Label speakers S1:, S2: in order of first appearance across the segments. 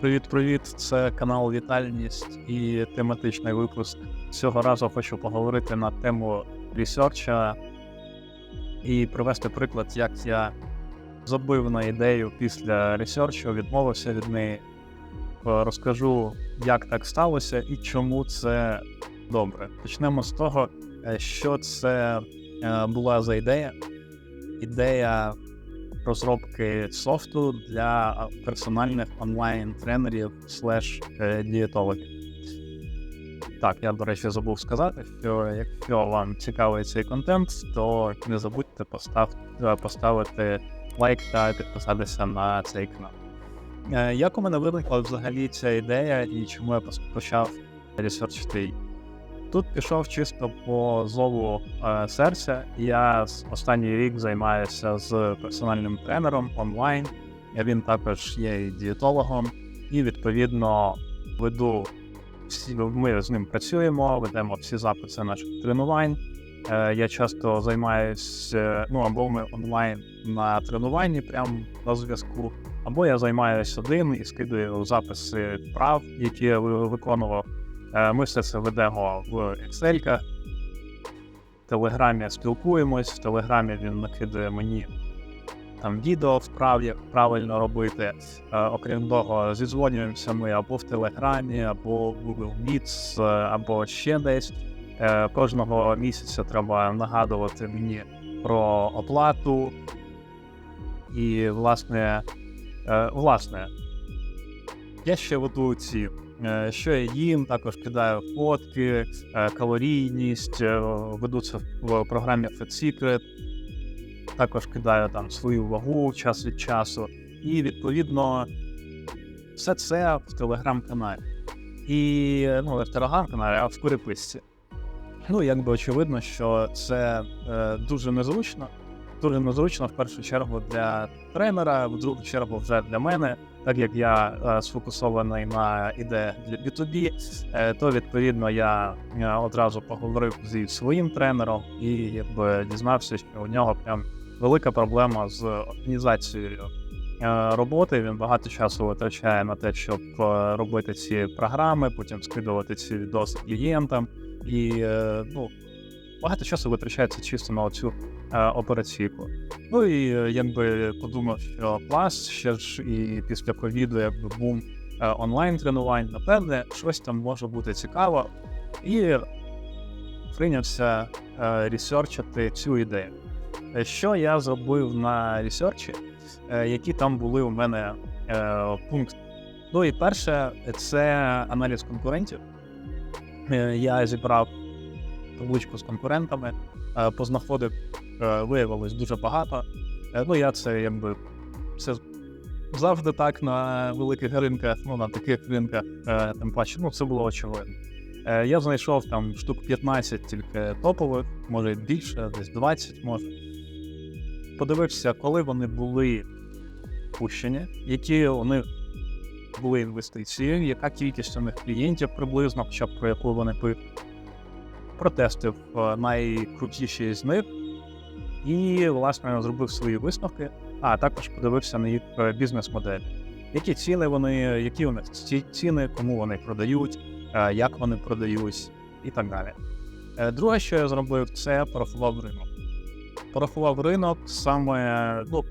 S1: Привіт-привіт! Це канал Вітальність і тематичний випуск. Цього разу хочу поговорити на тему ресерча і привести приклад, як я забив на ідею після ресерчу, відмовився від неї. Розкажу, як так сталося і чому це добре. Почнемо з того, е, що це е, була за ідея. Ідея розробки софту для персональних онлайн-тренерів слеш е, дієтологів. Так, я, до речі, забув сказати, що якщо вам цікавий цей контент, то не забудьте постав, е, поставити лайк та підписатися на цей канал. Е, Як у мене виникла взагалі ця ідея і чому я почав ресерчити її? Тут пішов чисто по зову е, серця. Я останній рік займаюся з персональним тренером онлайн. Він також є і дієтологом, і відповідно веду всі. Ми з ним працюємо, ведемо всі записи наших тренувань. Е, я часто займаюся, ну або ми онлайн на тренуванні, прямо на зв'язку, або я займаюся один і скидаю записи вправ, які я виконував. Е, Ми все це ведемо в Excel. В Телеграмі спілкуємось, в Телеграмі він накидає мені там відео вправ, як правильно робити. Е, Окрім того, зідзвонюємося ми або в Телеграмі, або в Google Meets, е, або ще десь. Кожного місяця треба нагадувати мені про оплату. І, власне, власне, я ще веду ці Що я їм, також кидаю фотки, е, калорійність, е, веду це в програмі Fat Secret, також кидаю там свою вагу час від часу. І відповідно все це в телеграм-каналі. І ну, в телеграм-каналі, а в переписці. Ну, якби очевидно, що це е, дуже незручно. Дуже незручно в першу чергу для тренера, в другу чергу вже для мене так як я е, сфокусований на ідеях для B2B, е, то відповідно я е, одразу поговорив зі своїм тренером і якби дізнався, що у нього прям велика проблема з організацією роботи. Він багато часу витрачає на те, щоб робити ці програми, потім скидувати ці відоси клієнтам, і ну. Багато часу витрачається чисто на цю е, операційку. Ну і е, якби подумав, що клас ще ж і після ковіду, якби бум е, онлайн тренувань, напевне, щось там може бути цікаво. І прийнявся ресерчити цю ідею. Що я зробив на ресерчі, які там були у мене пункти. Ну і перше, це аналіз конкурентів. Я зібрав табличку з конкурентами, е, познаходив, е, виявилось дуже багато. Е, Ну, я це якби це завжди так на великих ринках, ну на таких ринках, тим паче, ну це було очевидно. Я знайшов там штук 15 тільки топових, може більше, десь 20 може. Подивився, коли вони були пущені, які у них були інвестиції, яка кількість у них клієнтів приблизно, хоча б про яку вони. Протестив е, найкрутіші з них і, власне, зробив свої висновки, а також подивився на їх е, бізнес-модель. Які ціни вони, які у них ці ціни, кому вони продають, е, як вони продають і так далі. Друге, що я зробив, це порахував ринок. Порахував ринок саме, ну,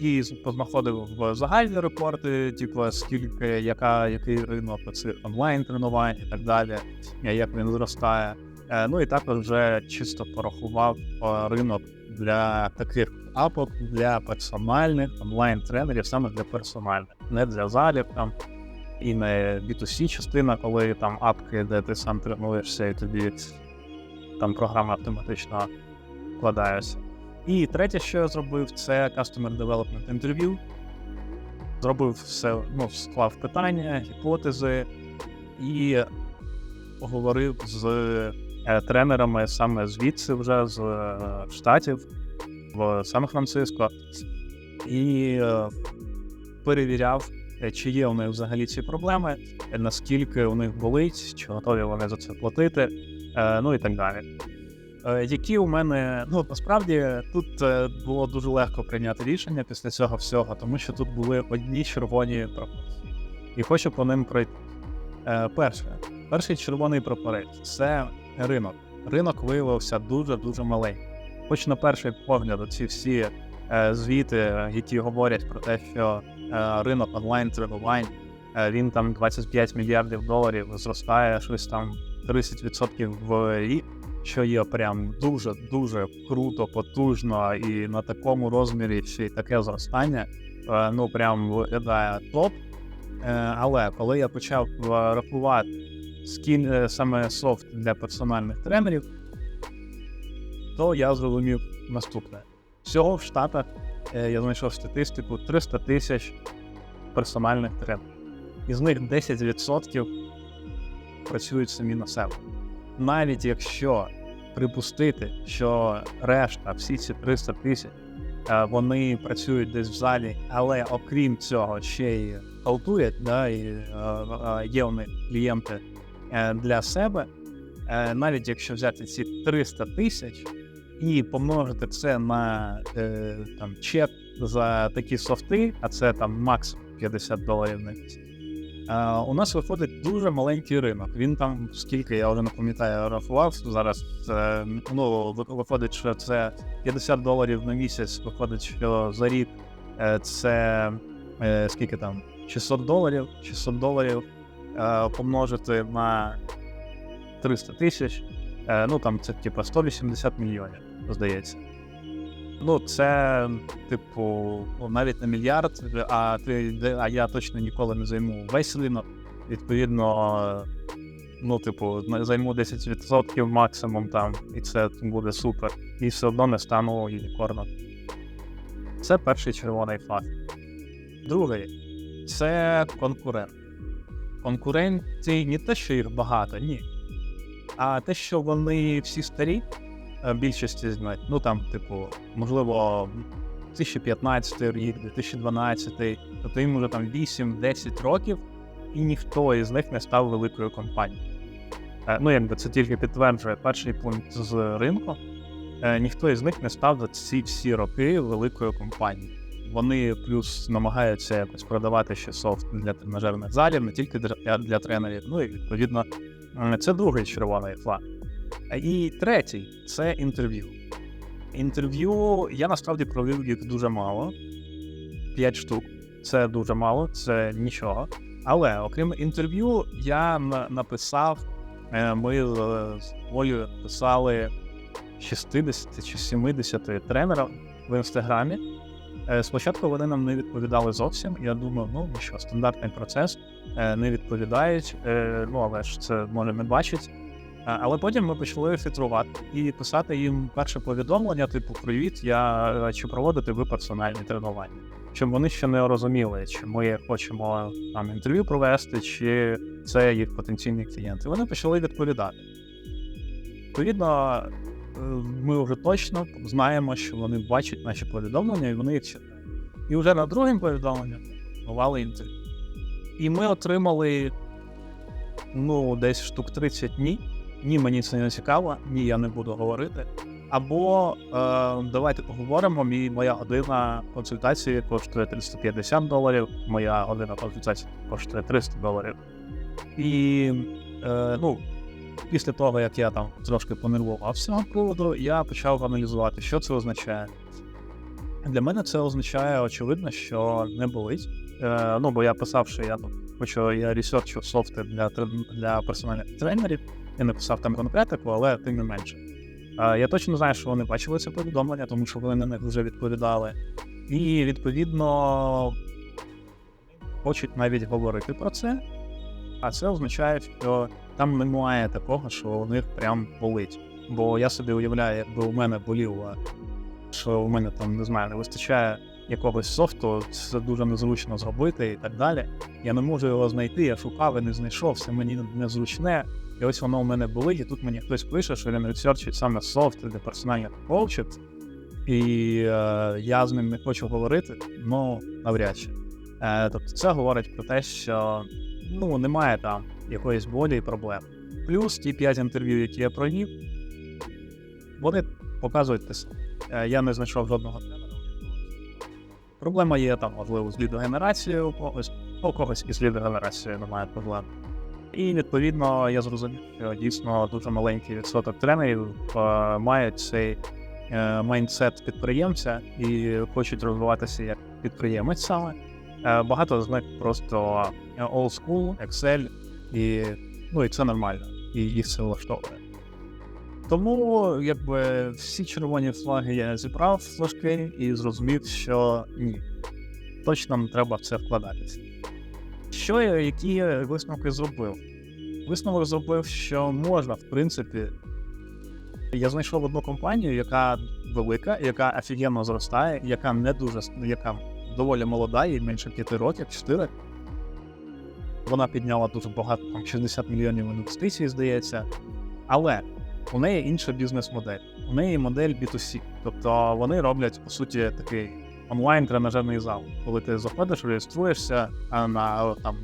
S1: і познаходив в загальні репорти, типу, скільки, яка, який ринок цих онлайн-тренувань і так далі, як він зростає. Е, Ну і також вже чисто порахував е, ринок для таких апок для персональних онлайн-тренерів, саме для персональних, не для залів там і не B2C частина, коли там апки, де ти сам тренуєшся, і тобі там програма автоматично вкладається. І третє, що я зробив, це Customer Development Interview. Зробив все, ну, склав питання, гіпотези і поговорив з тренерами саме звідси, вже з е, штатів в Сан-Франциско, і е, перевіряв, е, чи є у них взагалі ці проблеми, е, наскільки у них болить, чи готові вони за це платити, е, ну і так далі. Е, Які у мене ну насправді тут е, було дуже легко прийняти рішення після цього всього, тому що тут були одні червоні пропорції. і хочу по ним пройти. Е, перше, перший червоний прапорець це ринок. Ринок виявився дуже-дуже маленький. Хоч на перший погляд, ці всі е, звіти, які говорять про те, що е, ринок онлайн тренувань е, він там 25 мільярдів доларів зростає щось там 30% в рік, що є прям дуже дуже круто, потужно, і на такому розмірі ще й таке зростання. Ну прям виглядає топ. Але коли я почав рахувати скін е, саме софт для персональних тренерів, то я зрозумів наступне: всього в Штатах е, я знайшов статистику 300 тисяч персональних тренерів. Із них 10% працюють самі на себе. Навіть якщо припустити, що решта, всі ці 300 тисяч, е, вони працюють десь в залі, але окрім цього ще й халтують, да, і є у них клієнти для себе. Е, Навіть якщо взяти ці 300 тисяч і помножити це на е, там, чек за такі софти, а це там максимум 50 доларів на місяць. Е, у нас виходить дуже маленький ринок. Він там, скільки я вже не пам'ятаю, рахував зараз. Е, ну, виходить, що це 50 доларів на місяць. Виходить, що за рік е, це е, скільки там? 600 доларів. 600 доларів е, помножити на 300 тисяч. Е, ну там це типа 180 мільйонів, здається. Ну, це, типу, ну, навіть не мільярд, а ти а я точно ніколи не займу весь ринок. Відповідно, ну, типу, займу 10% максимум там, і це буде супер. І все одно не стану юнікорном. Це перший червоний факт. Другий це конкурент. Конкуренції не те, що їх багато, ні. А те, що вони всі старі, е, більшості з них, ну там, типу, можливо, 2015 рік, 2012, тобто їм вже там 8-10 років, і ніхто із них не став великою компанією. Е, Ну, якби це тільки підтверджує перший пункт з ринку. Е, Ніхто із них не став за ці всі роки великою компанією. Вони плюс намагаються якось продавати ще софт для тренажерних залів, не тільки для, для тренерів. Ну і відповідно, е, це другий червоний флаг. Е, І третій це інтерв'ю. Інтерв'ю я насправді провів їх дуже мало. П'ять штук. Це дуже мало, це нічого. Але окрім інтерв'ю, я на- написав, е, ми з з Олею писали 60 чи 70 тренерам в інстаграмі. Е, Спочатку вони нам не відповідали зовсім. Я думав, ну що, стандартний процес, е, не відповідають, е, ну але ж це може не бачить. Але потім ми почали фільтрувати і писати їм перше повідомлення, типу Привіт, я чи проводите ви персональні тренування. Щоб вони ще не розуміли, чи ми хочемо там інтерв'ю провести, чи це їх потенційні клієнти. Вони почали відповідати. Відповідно, ми вже точно знаємо, що вони бачать наші повідомлення і вони їх читають. І вже на другому повідомленні бували інтерв'ю. І ми отримали ну, десь штук 30 дні. Ні, мені це не цікаво, ні, я не буду говорити. Або е, давайте поговоримо. Мій моя година консультації коштує 350 доларів, моя година консультації коштує 300 доларів. І е, ну, після того, як я там трошки понервував з цього приводу, я почав аналізувати, що це означає. Для мене це означає, очевидно, що не болить. Е, ну, бо я писав, що я хочу, я ресерчу софти для, для персональних тренерів. Я не писав там конкретику, але тим не менше. Е, я точно знаю, що вони бачили це повідомлення, тому що вони на них вже відповідали. І відповідно хочуть навіть говорити про це. А це означає, що там немає такого, що у них прям болить. Бо я собі уявляю, якби у мене боліло, що у мене там не знаю, не вистачає якогось софту, це дуже незручно зробити і так далі. Я не можу його знайти, я шукав і не знайшов, все мені незручне. І ось воно у мене болить, і тут мені хтось пише, що він ресерчить саме софт для персональних коучів. І е, я з ним не хочу говорити, ну навряд чи. Е, тобто це говорить про те, що ну, немає там якоїсь болі і проблем. Плюс ті 5 інтерв'ю, які я провів, вони показують те саме. Е, Я не знайшов жодного тренера, Проблема є там, можливо, з лідогенерацією у когось, у когось із лідогенерацією немає проблем. І відповідно я зрозумів, що дійсно дуже маленький відсоток тренерів е, мають цей е, майндсет підприємця і хочуть розвиватися як підприємець саме. Е, багато з них просто е, old school, Excel, і, ну, і це нормально, і їх це влаштовує. Тому якби всі червоні флаги я зібрав флажки і зрозумів, що ні, точно не треба в це вкладатися. Що я, які висновки зробив? Висновок зробив, що можна, в принципі. Я знайшов одну компанію, яка велика, яка офігенно зростає, яка не дуже яка доволі молода, їй менше 5 років, 4. Вона підняла дуже багато, там 60 мільйонів інвестицій, здається. Але у неї інша бізнес-модель. У неї модель B2C. Тобто вони роблять, по суті, такий онлайн-тренажерний зал. Коли ти заходиш, реєструєшся на там,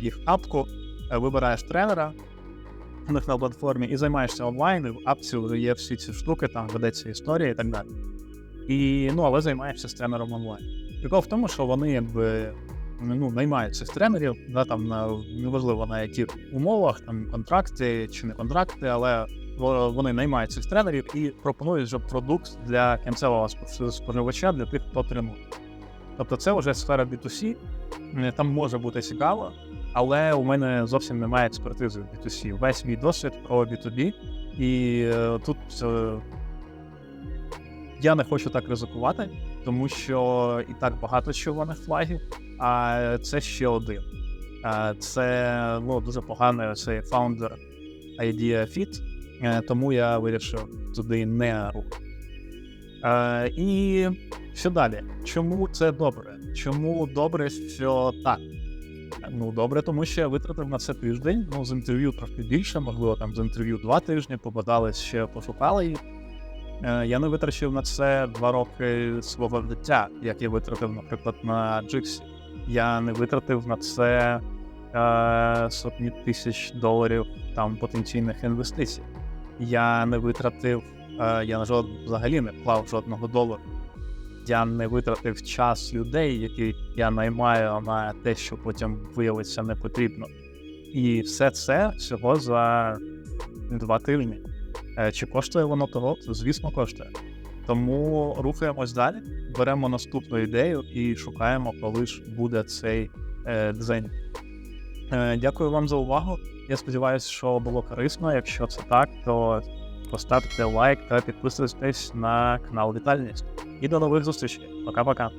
S1: їх апку, е, вибираєш тренера у них на платформі і займаєшся онлайн, і в апці вже є всі ці штуки, там ведеться історія і так далі. І, ну, але займаєшся з тренером онлайн. Прикол в тому, що вони якби ну, наймають цих тренерів, да, там на неважливо на яких умовах, там контракти чи не контракти, але вони наймають цих тренерів і пропонують вже продукт для кінцевого спо- споживача, для тих, хто тренує. Тобто це вже сфера B2C, е, там може бути цікаво, але у мене зовсім немає експертизи в B2C. Весь мій досвід про B2B, і е, тут е, я не хочу так ризикувати, тому що і так багато червоних флагів, а це ще один. Це ну, дуже поганий цей founder Idea Fit, е, тому я вирішив туди не рухати. Е, І що далі? Чому це добре? Чому добре, що так? Ну, добре, тому що я витратив на це тиждень. Ну, з інтерв'ю трохи більше, можливо, там з інтерв'ю два тижні, попадались ще пошукали їх. Е, Я не витрачив на це два роки свого життя, як я витратив, наприклад, на Джиксі. Я не витратив на це е, сотні тисяч доларів там потенційних інвестицій. Я не витратив, е, я на жод, взагалі не вклав жодного долару. Я не витратив час людей, які я наймаю на те, що потім виявиться не потрібно. І все це всього за два тижні. Е, Чи коштує воно того? Звісно, коштує. Тому рухаємось далі, беремо наступну ідею і шукаємо, коли ж буде цей е, дизайн. Е, дякую вам за увагу. Я сподіваюся, що було корисно. Якщо це так, то поставте лайк та підписуйтесь на канал Вітальність. І до нових зустрічей. Пока-пока.